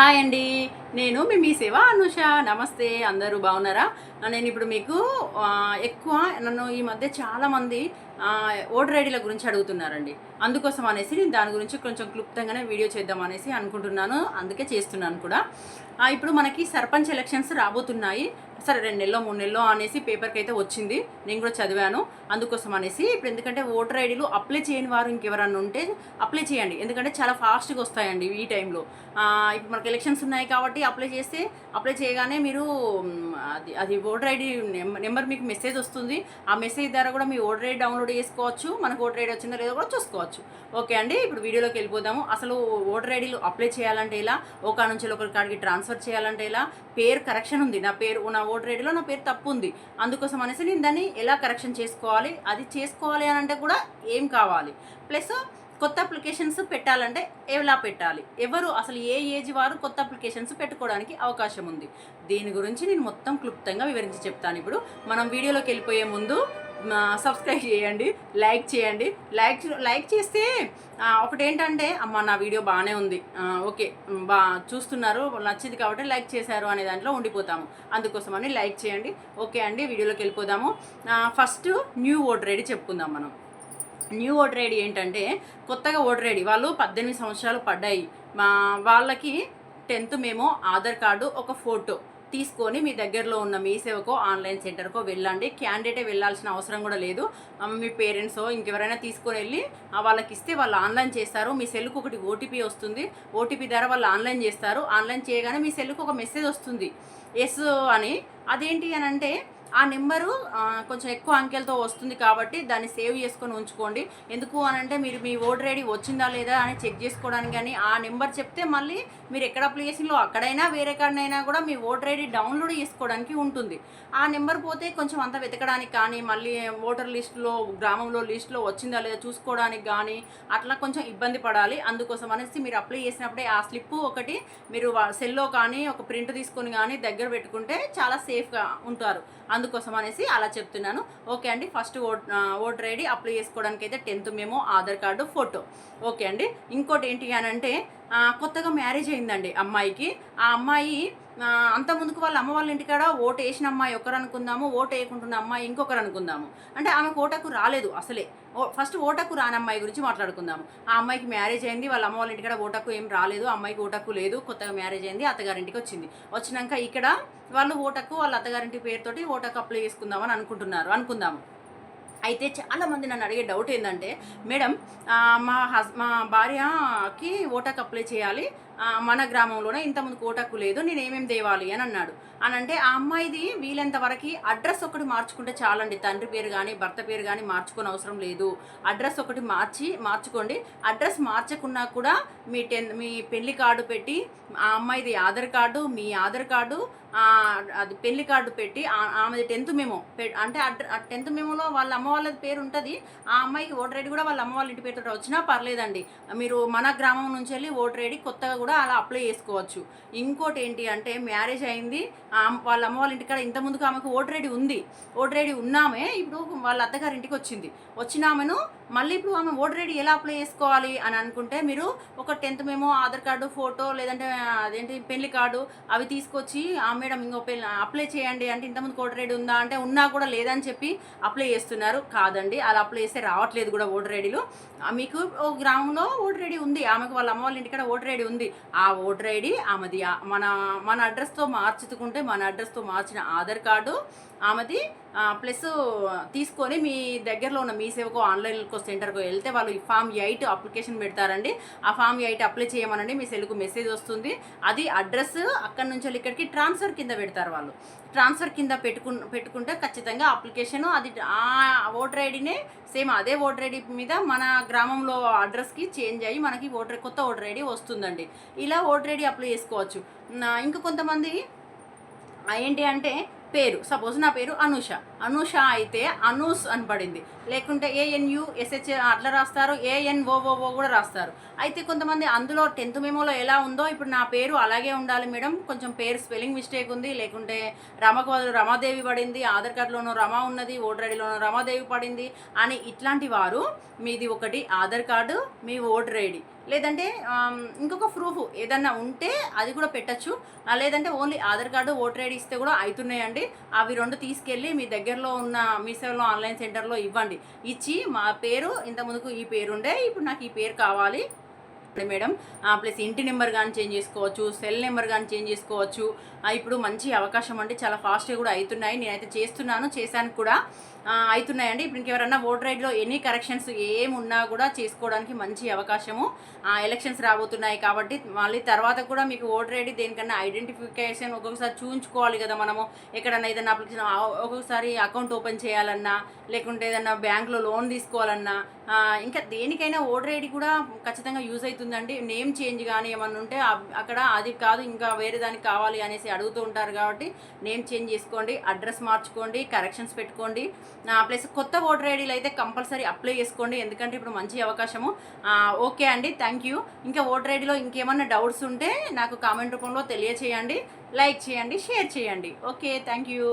Hi అండి. నేను మీ మీ సేవ అనుష. నమస్తే అందరూ బాగున్నారా? నేను ఇప్పుడు మీకు ఎక్కువ నన్ను ఈ మధ్య చాలామంది ఓటర్ ఐడీల గురించి అడుగుతున్నారండి. అందుకోసం అనేసి నేను దాని గురించి కొంచెం క్లుప్తంగానే వీడియో చేద్దాం అనేసి అనుకుంటున్నాను. అందుకే చేస్తున్నాను కూడా. ఇప్పుడు మనకి సర్పంచ్ ఎలక్షన్స్ రాబోతున్నాయి. సరే రెండు నెలలో మూడు నెలలో అనేసి పేపర్కి అయితే వచ్చింది. నేను కూడా చదివాను. అందుకోసం అనేసి ఇప్పుడు ఎందుకంటే ఓటర్ ఐడీలు అప్లై చేయని వారు ఇంకెవరన్నా ఉంటే అప్లై చేయండి. ఎందుకంటే చాలా ఫాస్ట్గా వస్తాయండి ఈ టైంలో. ఇప్పుడు మనకి ఎలక్షన్స్ ఉన్నాయి కాబట్టి అప్లై చేస్తే అప్లై చేయగానే మీరు అది అది ఓటర్ ఐడి నెంబర్ మీకు మెసేజ్ వస్తుంది. ఆ మెసేజ్ ద్వారా కూడా మీ ఓటర్ ఐడి డౌన్లోడ్ చేసుకోవచ్చు. మనకు ఓటర్ ఐడి వచ్చిందో లేదో కూడా చూసుకోవచ్చు. ఓకే అండి ఇప్పుడు వీడియోలోకి వెళ్ళిపోదాము. అసలు ఓటర్ ఐడీలు అప్లై చేయాలంటే ఇలా ఒక నుంచి ఒకరి కాడికి ట్రాన్స్ఫర్ చేయాలంటే ఇలా పేరు కరెక్షన్ ఉంది. నా పేరు నా ఓటర్ ఐడిలో నా పేరు తప్పు ఉంది అందుకోసం అనేసి నేను దాన్ని ఎలా కరెక్షన్ చేసుకోవాలి అది చేసుకోవాలి అని అంటే కూడా ఏం కావాలి. ప్లస్ కొత్త అప్లికేషన్స్ పెట్టాలంటే ఎలా పెట్టాలి? ఎవరు అసలు ఏ ఏజ్ వారు కొత్త అప్లికేషన్స్ పెట్టుకోవడానికి అవకాశం ఉంది. దీని గురించి నేను మొత్తం క్లుప్తంగా వివరించి చెప్తాను ఇప్పుడు. మనం వీడియోలోకి వెళ్ళిపోయే ముందు సబ్స్క్రైబ్ చేయండి లైక్ చేయండి. లైక్ లైక్ చేస్తే ఒకటేంటంటే అమ్మ నా వీడియో బాగానే ఉంది. ఓకే బా చూస్తున్నారు నచ్చింది కాబట్టి లైక్ చేశారు అనే దాంట్లో ఉండిపోతాము. అందుకోసమని లైక్ చేయండి. ఓకే అండి వీడియోలోకి వెళ్ళిపోదాము. ఫస్ట్ న్యూ ఓటర్ రెడీ చెప్పుకుందాం మనం. న్యూ ఓటర్ ఐడి ఏంటంటే కొత్తగా ఓటర్ ఐడి వాళ్ళు పద్దెనిమిది సంవత్సరాలు పడ్డాయి. మా వాళ్ళకి టెన్త్ మేము ఆధార్ కార్డు ఒక ఫోటో తీసుకొని మీ దగ్గరలో ఉన్న మీ సేవకో ఆన్లైన్ సెంటర్కో వెళ్ళండి. క్యాండిడేటే వెళ్ళాల్సిన అవసరం కూడా లేదు. మీ పేరెంట్సో ఇంకెవరైనా తీసుకొని వెళ్ళి వాళ్ళకి ఇస్తే వాళ్ళు ఆన్లైన్ చేస్తారు. మీ సెల్కు ఒకటి ఓటీపీ వస్తుంది. ఓటీపీ ద్వారా వాళ్ళు ఆన్లైన్ చేస్తారు. ఆన్లైన్ చేయగానే మీ సెల్కు ఒక మెసేజ్ వస్తుంది. ఎస్ అని. అదేంటి అని అంటే ఆ నెంబరు కొంచెం ఎక్కువ అంకెలతో వస్తుంది కాబట్టి దాన్ని సేవ్ చేసుకొని ఉంచుకోండి. ఎందుకు అని అంటే మీరు మీ ఓటర్ ఐడి వచ్చిందా లేదా అని చెక్ చేసుకోవడానికి కానీ ఆ నెంబర్ చెప్తే మళ్ళీ మీరు ఎక్కడ అప్లికేషన్లో అక్కడైనా వేరే కాడనైనా కూడా మీ ఓటర్ ఐడి డౌన్లోడ్ చేసుకోవడానికి ఉంటుంది. ఆ నెంబర్ పోతే కొంచెం అంత వెతకడానికి కానీ మళ్ళీ ఓటర్ లిస్టులో గ్రామంలో లిస్టులో వచ్చిందా లేదా చూసుకోవడానికి కానీ అట్లా కొంచెం ఇబ్బంది పడాలి. అందుకోసం అనేసి మీరు అప్లై చేసినప్పుడే ఆ స్లిప్ ఒకటి మీరు సెల్లో కానీ ఒక ప్రింట్ తీసుకొని కానీ దగ్గర పెట్టుకుంటే చాలా సేఫ్గా ఉంటారు. అందుకోసం అనేసి అలా చెప్తున్నాను. ఓకే అండి first vote voter ID apply చేసుకోవడానికి అయితే టెన్త్ మేము ఆధార్ కార్డు ఫోటో. ఓకే అండి ఇంకోటి ఏంటి అని అంటే కొత్తగా మ్యారేజ్ అయిందండి అమ్మాయికి. ఆ అమ్మాయి అంత ముందుకు వాళ్ళ అమ్మ వాళ్ళ ఇంటికాడ ఓటు వేసిన అమ్మాయి ఒకరు అనుకుందాము ఓటు వేయకుంటున్న అమ్మాయి ఇంకొకరు అనుకుందాము. అంటే ఆమెకు ఓటకు రాలేదు అసలే. ఓ ఫస్ట్ ఓటకు రాని అమ్మాయి గురించి మాట్లాడుకుందాము. ఆ అమ్మాయికి మ్యారేజ్ అయింది వాళ్ళ అమ్మ వాళ్ళ ఇంటికాడ ఓటకు ఏం రాలేదు అమ్మాయికి ఓటకు లేదు కొత్తగా మ్యారేజ్ అయింది అత్తగారింటికి వచ్చింది. వచ్చినాక ఇక్కడ వాళ్ళు ఓటకు వాళ్ళ అత్తగారింటి పేరుతోటి ఓటకు అప్లై చేసుకుందామని అనుకుంటున్నారు అనుకుందాము. అయితే చాలా మంది నన్ను అడిగే డౌట్ ఏంటంటే మేడం మా హస్ మా భార్యకి ఓటకు అప్లై చేయాలి మన గ్రామంలోనే ఇంతకుముందు కోటకు లేదు నేనేమేం ఏమేమి తేవాలి అని అన్నాడు. అని అంటే ఆ అమ్మాయిది వీలైనంత వరకు అడ్రస్ ఒకటి మార్చుకుంటే చాలండి. తండ్రి పేరు కానీ భర్త పేరు కానీ మార్చుకోని అవసరం లేదు. అడ్రస్ ఒకటి మార్చి మార్చుకోండి. అడ్రస్ మార్చకున్నా కూడా మీ టెన్ మీ పెళ్ళి కార్డు పెట్టి ఆ అమ్మాయిది ఆధార్ కార్డు మీ ఆధార్ కార్డు అది పెళ్ళి కార్డు పెట్టి ఆమెది టెన్త్ మేమో పె- అంటే టెన్త్ మెమోలో వాళ్ళ అమ్మ వాళ్ళది పేరు ఉంటుంది. ఆ అమ్మాయికి ఓటర్ ఐడి కూడా వాళ్ళ అమ్మ వాళ్ళ ఇంటి పేరుతో వచ్చినా పర్లేదండి. మీరు మన గ్రామం నుంచి వెళ్ళి ఓటర్ ఐడి కొత్తగా కూడా అలా అప్లై చేసుకోవచ్చు. ఇంకోటి ఏంటి అంటే మ్యారేజ్ అయింది. వాళ్ళ అమ్మ వాళ్ళ ఇంటికాడ ఇంత ముందుకు ఆమెకు ఓటర్ ఐడి ఉంది. ఓటర్ ఐడి ఉన్నామే ఇప్పుడు వాళ్ళ అత్తగారి ఇంటికి వచ్చింది. వచ్చిన ఆమెను మళ్ళీ ఇప్పుడు ఆమె ఓటర్ ఐడి ఎలా అప్లై చేసుకోవాలి అని అనుకుంటే మీరు ఒక tenth memo Aadhaar card photo లేదంటే అదేంటి పెళ్ళి కార్డు అవి తీసుకొచ్చి ఆ మేడం ఇంకో పెళ్ళి అప్లై చేయండి అంటే ఇంతకుముందు ఓటర్ ఐడి ఉందా అంటే ఉన్నా కూడా లేదని చెప్పి అప్లై చేస్తున్నారు. కాదండి అలా అప్లై చేస్తే రావట్లేదు కూడా ఓటర్ ఐడిలు మీకు ఓ గ్రామంలో ఓటర్ ఐడి ఉంది. ఆమెకు వాళ్ళ అమ్మ వాళ్ళ ఇంటికాడ ఓటర్ ఐడి ఉంది. ఆ ఓటర్ ఐడి ఆమెది. మన మన అడ్రస్తో మార్చుకుంటే మన అడ్రస్తో మార్చిన ఆధార్ కార్డు ఆమెది ప్లస్ తీసుకొని మీ దగ్గరలో ఉన్న మీ సేవకు ఆన్లైన్కో సెంటర్కో వెళ్తే వాళ్ళు ఈ ఫామ్ ఎయిట్ అప్లికేషన్ పెడతారండి. ఆ ఫామ్ ఎయిట్ అప్లై చేయమనండి. మీ సెల్కు మెసేజ్ వస్తుంది. అది అడ్రస్ అక్కడి నుంచి వెళ్ళి ఇక్కడికి ట్రాన్స్ఫర్ కింద పెడతారు వాళ్ళు. ట్రాన్స్ఫర్ కింద పెట్టుకు పెట్టుకుంటే ఖచ్చితంగా అప్లికేషన్ అది ఆ ఓటర్ ఐడినే సేమ్ అదే ఓటర్ ఐడి మీద మన గ్రామంలో అడ్రస్కి చేంజ్ అయ్యి మనకి ఓటర్ కొత్త ఓటర్ ఐడి వస్తుందండి. ఇలా ఓటర్ ఐడి అప్లై చేసుకోవచ్చు. ఇంకా కొంతమంది ఏంటి అంటే పేరు సపోజ్ నా పేరు అనుష. అనుష అయితే అనూస్ అని పడింది. లేకుంటే ఏఎన్యు ఎస్హెచ్ అట్లా రాస్తారు ఏఎన్ఓఓఓ కూడా రాస్తారు. అయితే కొంతమంది అందులో టెన్త్ మెమోలో ఎలా ఉందో ఇప్పుడు నా పేరు అలాగే ఉండాలి మేడం. కొంచెం పేరు స్పెల్లింగ్ మిస్టేక్ ఉంది. లేకుంటే రమకు బదులు రమాదేవి పడింది ఆధార్ కార్డులోనూ రమ ఉన్నది ఓటర్ ఐడిలోనూ రమాదేవి పడింది అని ఇట్లాంటి వారు మీది ఒకటి ఆధార్ కార్డు మీ ఓటర్ ఐడి. లేదంటే ఇంకొక ప్రూఫ్ ఏదన్నా ఉంటే అది కూడా పెట్టచ్చు. లేదంటే only Aadhaar card voter ID ఇస్తే కూడా అవుతున్నాయండి. అవి రెండు తీసుకెళ్ళి మీ దగ్గర దగ్గరలో ఉన్న మీ సేవలో ఆన్లైన్ సెంటర్లో ఇవ్వండి. ఇచ్చి మా పేరు ఇంత ముందుకు ఈ పేరు ఉండే ఇప్పుడు నాకు ఈ పేరు కావాలి. మేడం. ప్లస్ ఇంటి నెంబర్ కానీ చేంజ్ చేసుకోవచ్చు సెల్ నెంబర్ కానీ చేంజ్ చేసుకోవచ్చు. ఇప్పుడు మంచి అవకాశం అండి చాలా ఫాస్ట్గా కూడా అవుతున్నాయి నేనైతే చేస్తున్నాను చేశాను కూడా. అవుతున్నాయండి ఇప్పుడు ఇంకెవరన్నా ఓటర్ ఐడిలో ఎనీ కరెక్షన్స్ ఏమున్నా కూడా చేసుకోవడానికి మంచి అవకాశము. ఎలక్షన్స్ రాబోతున్నాయి కాబట్టి మళ్ళీ తర్వాత కూడా మీకు ఓటర్ ఐడి దేనికన్నా ఐడెంటిఫికేషన్ ఒక్కొక్కసారి చూపించుకోవాలి కదా మనము. ఎక్కడన్నా ఏదైనా అప్లికేషన్ ఒక్కొక్కసారి అకౌంట్ ఓపెన్ చేయాలన్నా లేకుంటే ఏదన్నా బ్యాంక్లో లోన్ తీసుకోవాలన్నా ఇంకా దేనికైనా ఓటర్ ఐడి కూడా ఖచ్చితంగా యూజ్ జరుగుతుందండి నేమ్ చేంజ్ కానీ ఏమన్నా ఉంటే అక్కడ అది కాదు ఇంకా వేరే దానికి కావాలి అనేసి అడుగుతూ ఉంటారు కాబట్టి నేమ్ చేంజ్ చేసుకోండి అడ్రస్ మార్చుకోండి కరెక్షన్స్ పెట్టుకోండి. ప్లస్ కొత్త ఓటర్ ఐడీలు అయితే కంపల్సరీ అప్లై చేసుకోండి. ఎందుకంటే ఇప్పుడు మంచి అవకాశము. ఓకే అండి. Thank you. ఇంకా ఓటర్ ఐడీలో ఇంకేమన్నా డౌట్స్ ఉంటే నాకు కామెంట్ రూపంలో తెలియచేయండి లైక్ చేయండి షేర్ చేయండి. ఓకే. Thank you.